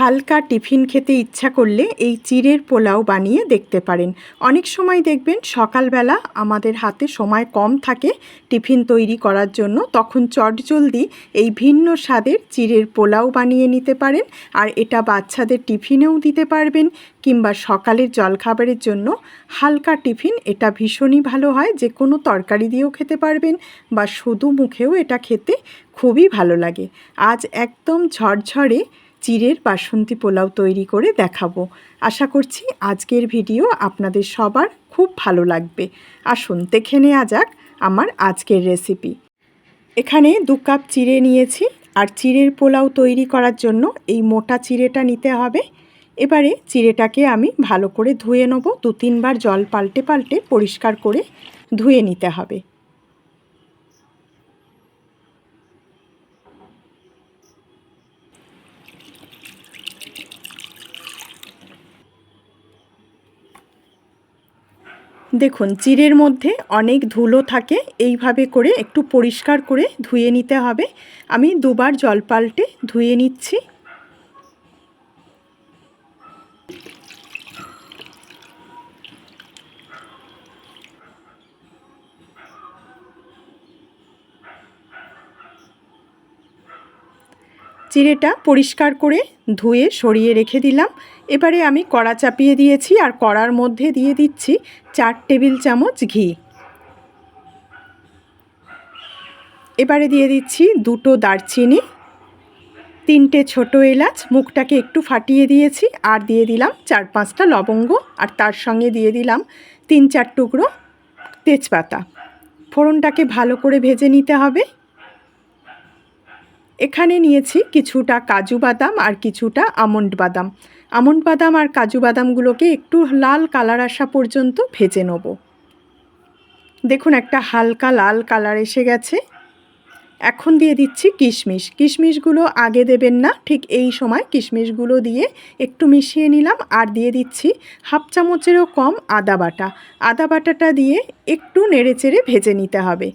হালকা টিফিন খেতে ইচ্ছা করলে এই চিড়ের পোলাও বানিয়ে দেখতে পারেন। অনেক সময় দেখবেন সকালবেলা আমাদের হাতে সময় কম থাকে টিফিন তৈরি করার জন্য, তখন চটজলদি এই ভিন্ন স্বাদের চিড়ের পোলাও বানিয়ে নিতে পারেন আর এটা বাচ্চাদের টিফিনেও দিতে পারবেন কিংবা সকালের জলখাবারের জন্য হালকা টিফিন, এটা ভীষণই ভালো হয়। যে কোনো তরকারি দিয়েও খেতে পারবেন বা শুধু মুখেও এটা খেতে খুবই ভালো লাগে। আজ একদম ঝরঝরে চিড়ের বাসন্তী পোলাও তৈরি করে দেখাবো। আশা করছি আজকের ভিডিও আপনাদের সবার খুব ভালো লাগবে। আসুন দেখে নেওয়া যাক আমার আজকের রেসিপি এখানে দু কাপ চিড়ে নিয়েছি আর চিড়ের পোলাও তৈরি করার জন্য এই মোটা চিড়েটা নিতে হবে। এবারে চিড়েটাকে আমি ভালো করে ধুয়ে নেব। দু তিনবার জল পাল্টে পাল্টে পরিষ্কার করে ধুয়ে নিতে হবে। দেখুন জিরের মধ্যে অনেক ধুলো থাকে, এইভাবে করে একটু পরিষ্কার করে ধুয়ে নিতে হবে। আমি দুবার জল পাল্টে ধুয়ে নিচ্ছি। চিড়েটা পরিষ্কার করে ধুয়ে সরিয়ে রেখে দিলাম। এবারে আমি কড়া চাপিয়ে দিয়েছি আর কড়ার মধ্যে দিয়ে দিচ্ছি চার টেবিল চামচ ঘি। এবারে দিয়ে দিচ্ছি দুটো দারচিনি, তিনটে ছোট এলাচ, মুখটাকে একটু ফাটিয়ে দিয়েছি আর দিয়ে দিলাম চার পাঁচটা লবঙ্গ আর তার সঙ্গে দিয়ে দিলাম তিন চার টুকরো তেজপাতা। ফোড়নটাকে ভালো করে ভেজে নিতে হবে। এখানে নিয়েছি কিছুটা কাজু বাদাম আর কিছুটা আমন্ড বাদাম। আমন্ড বাদাম আর কাজু বাদামগুলোকে একটু লাল কালার আসা পর্যন্ত ভেজে নেব। দেখুন, একটা হালকা লাল কালার এসে গেছে। এখন দিয়ে দিচ্ছি কিশমিশ। কিশমিশগুলো আগে দেবেন না, ঠিক এই সময় কিশমিশগুলো দিয়ে একটু মিশিয়ে নিলাম আর দিয়ে দিচ্ছি হাফ চামচেরও কম আদা বাটা। আদা বাটাটা দিয়ে একটু নেড়েচেড়ে ভেজে নিতে হবে।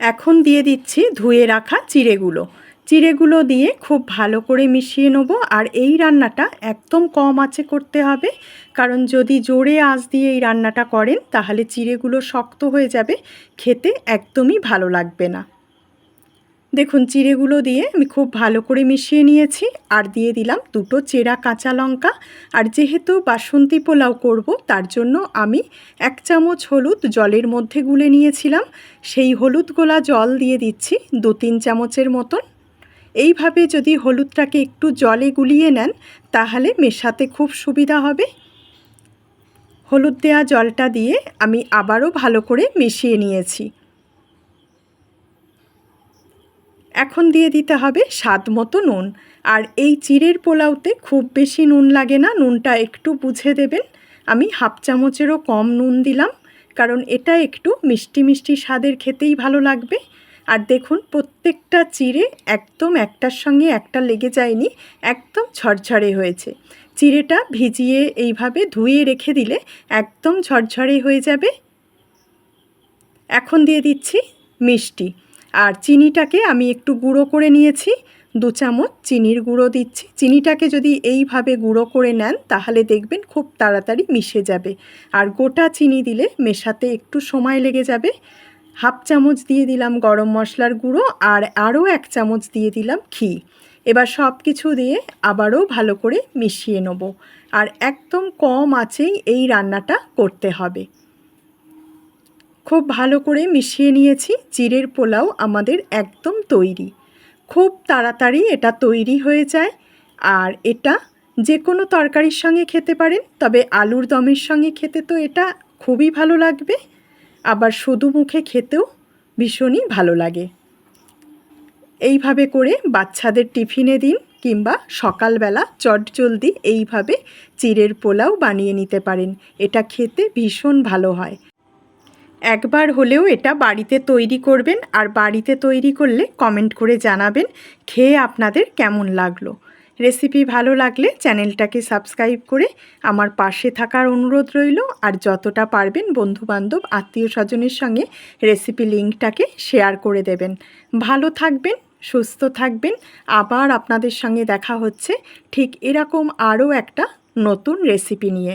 এখন দিয়ে দিচ্ছি ধুয়ে রাখা চিড়েগুলো। চিড়েগুলো দিয়ে খুব ভালো করে মিশিয়ে নেব। আর এই রান্নাটা একদম কম আঁচে করতে হবে। কারণ যদি জোরে আঁচ দিয়ে এই রান্নাটা করেন, তাহলে চিড়েগুলো শক্ত হয়ে যাবে। খেতে একদমই ভালো লাগবে না। দেখুন, চিড়েগুলো দিয়ে আমি খুব ভালো করে মিশিয়ে নিয়েছি। আর দিয়ে দিলাম দুটো চেরা কাঁচা লঙ্কা। আর যেহেতু বাসন্তী পোলাও করব, তার জন্য আমি এক চামচ হলুদ জলের মধ্যে গুলে নিয়েছিলাম। সেই হলুদ গোলা জল দিয়ে দিচ্ছি দু তিন চামচের মতন। এইভাবে যদি হলুদটাকে একটু জলে গুলিয়ে নেন, তাহলে মেশাতে খুব সুবিধা হবে। হলুদ দেওয়া জলটা দিয়ে আমি আবারও ভালো করে মিশিয়ে নিয়েছি। এখন দিয়ে দিতে হবে স্বাদ মতো নুন। আর এই চিড়ের পোলাওতে খুব বেশি নুন লাগে না, নুনটা একটু বুঝে দেবেন। আমি হাফ চামচেরও কম নুন দিলাম, কারণ এটা একটু মিষ্টি মিষ্টি স্বাদের খেতেই ভালো লাগবে। আর দেখুন, প্রত্যেকটা চিড়ে একদম একটার সঙ্গে একটা লেগে যায়নি, একদম ঝরঝরে হয়েছে। চিড়েটা ভিজিয়ে এইভাবে ধুয়ে রেখে দিলে একদম ঝরঝরে হয়ে যাবে। এখন দিয়ে দিচ্ছি মিষ্টি। আর চিনিটাকে আমি একটু গুঁড়ো করে নিয়েছি, দু চামচ চিনির গুঁড়ো দিচ্ছি। চিনিটাকে যদি এইভাবে গুঁড়ো করে নেন, তাহলে দেখবেন খুব তাড়াতাড়ি মিশে যাবে। আর গোটা চিনি দিলে মেশাতে একটু সময় লেগে যাবে। হাফ চামচ দিয়ে দিলাম গরম মশলার গুঁড়ো আর আরও এক চামচ দিয়ে দিলাম ঘি। এবার সব কিছু দিয়ে আবারও ভালো করে মিশিয়ে নেব আর একদম কম আঁচেই এই রান্নাটা করতে হবে। খুব ভালো করে মিশিয়ে নিয়েছি চিড়ের পোলাও আমাদের একদম তৈরি। খুব তাড়াতাড়ি এটা তৈরি হয়ে যায় আর এটা যে কোনো তরকারির সঙ্গে খেতে পারেন, তবে আলুর দমের সঙ্গে খেতে তো এটা খুবই ভালো লাগবে আবার শুধু মুখে খেতেও ভীষণই ভালো লাগে। এইভাবে করে বাচ্চাদের টিফিনে দিন কিংবা সকালবেলা চটজলদি এইভাবে চিড়ের পোলাও বানিয়ে নিতে পারেন। এটা খেতে ভীষণ ভালো হয়। একবার হলেও এটা বাড়িতে তৈরি করবেন আর বাড়িতে তৈরি করলে কমেন্ট করে জানাবেন, খেয়ে আপনাদের কেমন লাগল। রেসিপি ভালো লাগলে চ্যানেলটাকে সাবস্ক্রাইব করে আমার পাশে থাকার অনুরোধ রইল। আর যতটা পারবেন বন্ধুবান্ধব, আত্মীয় স্বজনের সঙ্গে রেসিপি লিঙ্কটাকে শেয়ার করে দেবেন। ভালো থাকবেন, সুস্থ থাকবেন। আবার আপনাদের সঙ্গে দেখা হচ্ছে ঠিক এরকম আরও একটা নতুন রেসিপি নিয়ে।